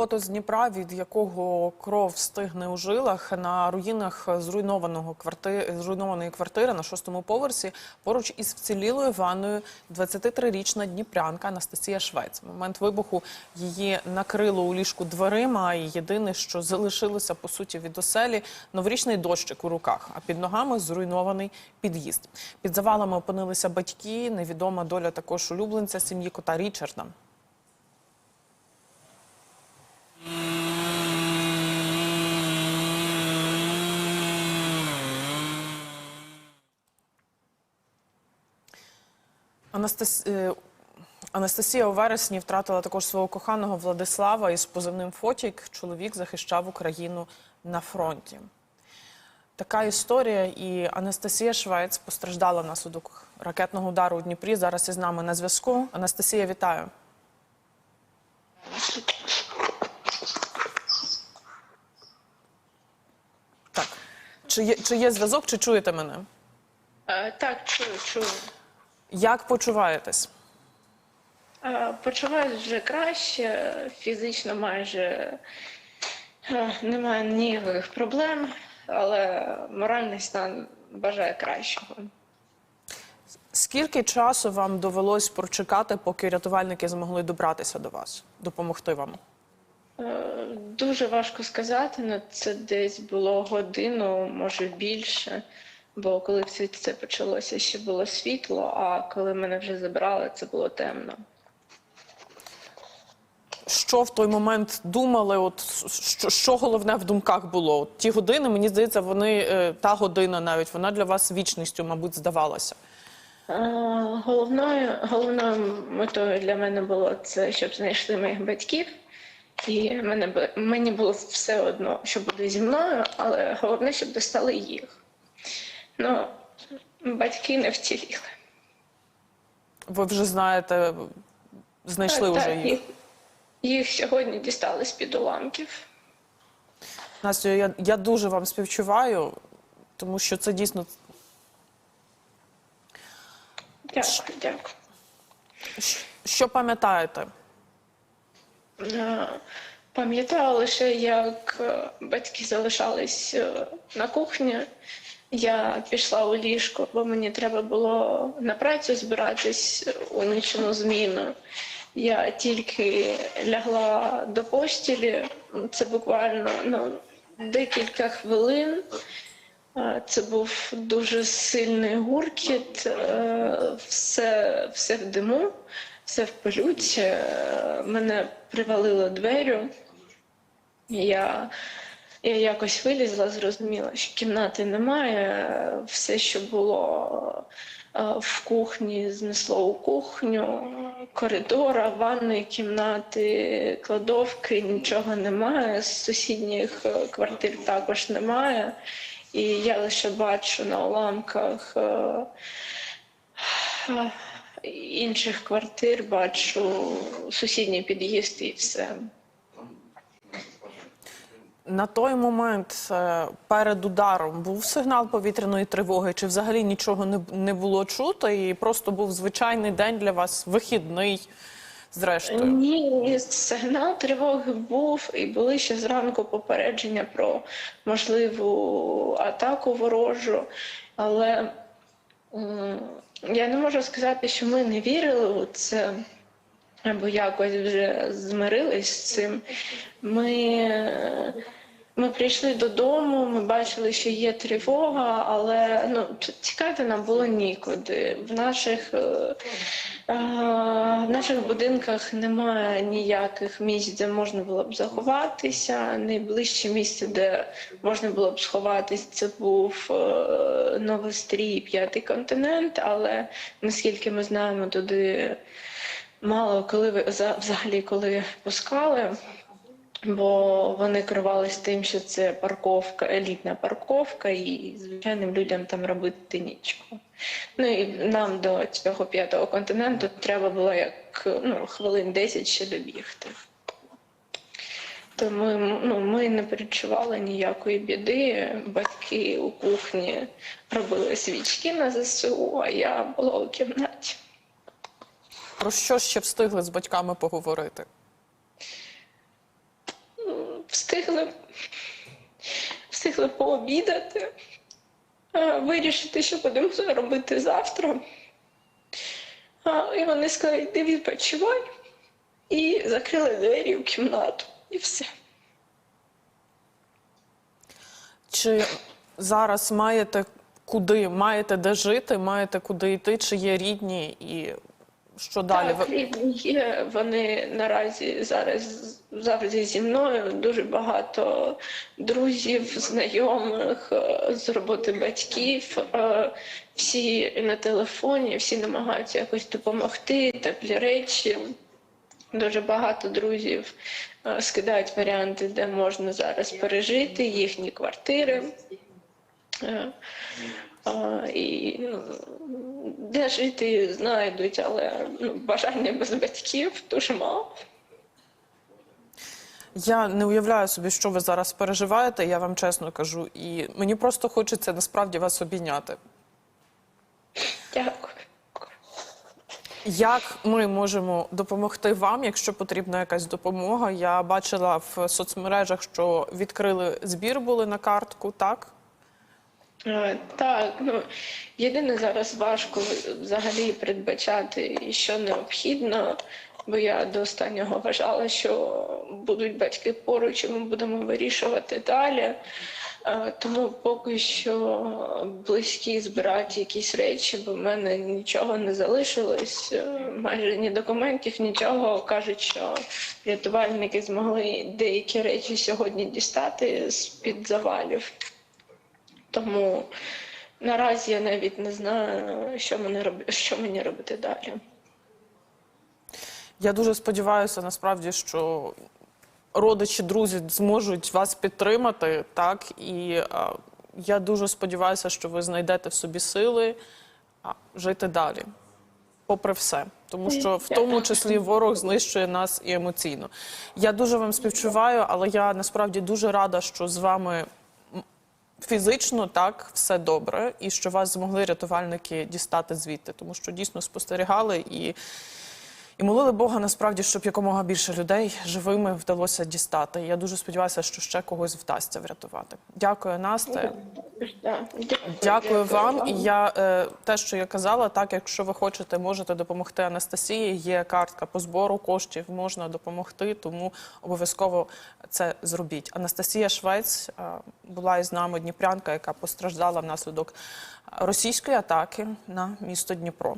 Фото з Дніпра, від якого кров стигне у жилах на руїнах зруйнованого кварти... зруйнованої квартири на шостому поверсі. Поруч із вцілілою ванною 23-річна дніпрянка Анастасія Швець. В момент вибуху її накрило у ліжку дверима. І єдине, що залишилося по суті від оселі, новорічний дощик у руках. А під ногами зруйнований під'їзд. Під завалами опинилися батьки. Невідома доля також улюбленця сім'ї кота Річарда. Анастас... е, Анастасія у вересні втратила також свого коханого Владислава із позивним Фотік. Чоловік захищав Україну на фронті. Така історія. І Анастасія Швець постраждала внаслідок ракетного удару у Дніпрі. Зараз із нами на зв'язку. Анастасія, вітаю. Так. Чи є, чи є зв'язок, чи чуєте мене? Е, Так, чую, чую. Як почуваєтесь? Е, Почуваюсь вже краще, фізично майже е, немає ніяких проблем, але моральний стан бажає кращого. Скільки часу вам довелось прочекати, поки рятувальники змогли добратися до вас, допомогти вам? Е, Дуже важко сказати, але це десь було годину, може більше. Бо коли все це почалося, ще було світло, а коли мене вже забрали, це було темно. Що в той момент думали? От що, що головне в думках було? От ті години, мені здається, вони е, та година навіть вона для вас вічністю, мабуть, здавалася. Е, Головною, головною метою для мене було це, щоб знайшли моїх батьків. І мене, мені було все одно, що буде зі мною, але головне, щоб достали їх. Ну, батьки не вціліли. Ви вже знаєте, знайшли Так, вже так, їх. Їх сьогодні дістали з-під уламків. Настю, я, я дуже вам співчуваю, тому що це дійсно Дякую, дякую. Щ- що пам'ятаєте? Е, Пам'ятаю лише, як е, батьки залишались е, на кухні. Я пішла у ліжко, бо мені треба було на працю збиратись у нічну зміну. Я тільки лягла до постілі, це буквально ну, декілька хвилин. Це був дуже сильний гуркіт, е, все, все в диму, все в пилюці. Е, Мене привалило дверю. Я, я якось вилізла, зрозуміла, що кімнати немає. Все, що було е, в кухні, знесло у кухню, коридора, ванної кімнати, кладовки, нічого немає. З сусідніх е, квартир також немає. І я лише бачу на уламках е, інших квартир, бачу сусідній під'їзд і все. На той момент е, перед ударом був сигнал повітряної тривоги, чи взагалі нічого не, було чуто, і просто був звичайний день для вас, вихідний, зрештою. Ні, сигнал тривоги був, і були ще зранку попередження про можливу атаку ворожу. Але я не можу сказати, що ми не вірили у це або якось вже змирились з цим. Ми, ми прийшли додому, ми бачили, що є тривога, але ну, тікати нам було нікуди. В наших, е, е, в наших будинках немає ніяких місць, де можна було б заховатися. Найближче місце, де можна було б сховатись, це був е, Новострій, п'ятий континент. Але наскільки ми знаємо, туди мало коли взагалі коли пускали. Бо вони керувались тим, що це парковка, елітна парковка, і звичайним людям там робити нічого. Ну і нам до цього п'ятого континенту треба було як ну, хвилин 10 ще добігти. Тому ну, ми не перечували ніякої біди. Батьки у кухні робили свічки на ЗСУ, а я була у кімнаті. Про що ще встигли з батьками поговорити? Встигли, встигли пообідати, вирішити, що будемо робити завтра. І вони сказали, йди відпочивай. І закрили двері в кімнату. І все. Чи зараз маєте куди, маєте де жити, маєте куди йти, чи є рідні і що далі? Так, є. Вони наразі зараз завжди зі мною. Дуже багато друзів, знайомих е, з роботи батьків. е, Всі на телефоні, всі намагаються якось допомогти, теплі речі. Дуже багато друзів е, скидають варіанти, де можна зараз пережити їхні квартири. А, і ну, де жити знайдуть, але ну, бажання без батьків дуже мало. Я не уявляю собі, що ви зараз переживаєте, я вам чесно кажу. І мені просто хочеться насправді вас обійняти. Дякую. Як ми можемо допомогти вам, якщо потрібна якась допомога? Я бачила в соцмережах, що відкрили збір були на картку, так? Е, Так, ну єдине зараз важко взагалі передбачати, що необхідно, бо я до останнього вважала, що будуть батьки поруч, і ми будемо вирішувати далі. Е, Тому поки що близькі збирають якісь речі, бо в мене нічого не залишилось, е, майже ні документів, нічого. Кажуть, що рятувальники змогли деякі речі сьогодні дістати з-під завалів. Тому наразі я навіть не знаю, що мені, роб... що мені робити далі. Я дуже сподіваюся, насправді, що родичі, друзі зможуть вас підтримати, так і а, я дуже сподіваюся, що ви знайдете в собі сили а, жити далі, попри все. Тому що в тому числі ворог знищує нас і емоційно. Я дуже вам співчуваю, але я насправді дуже рада, що з вами фізично так все добре, і що вас змогли рятувальники дістати звідти, тому що дійсно спостерігали і. І молили Бога насправді, щоб якомога більше людей живими вдалося дістати. Я дуже сподіваюся, що ще когось вдасться врятувати. Дякую, Насте. Дякую, вам. І я е, те, що я казала, так якщо ви хочете, можете допомогти Анастасії. Є картка по збору коштів, можна допомогти, тому обов'язково це зробіть. Анастасія Швець е, була із нами Дніпрянка, яка постраждала внаслідок російської атаки на місто Дніпро.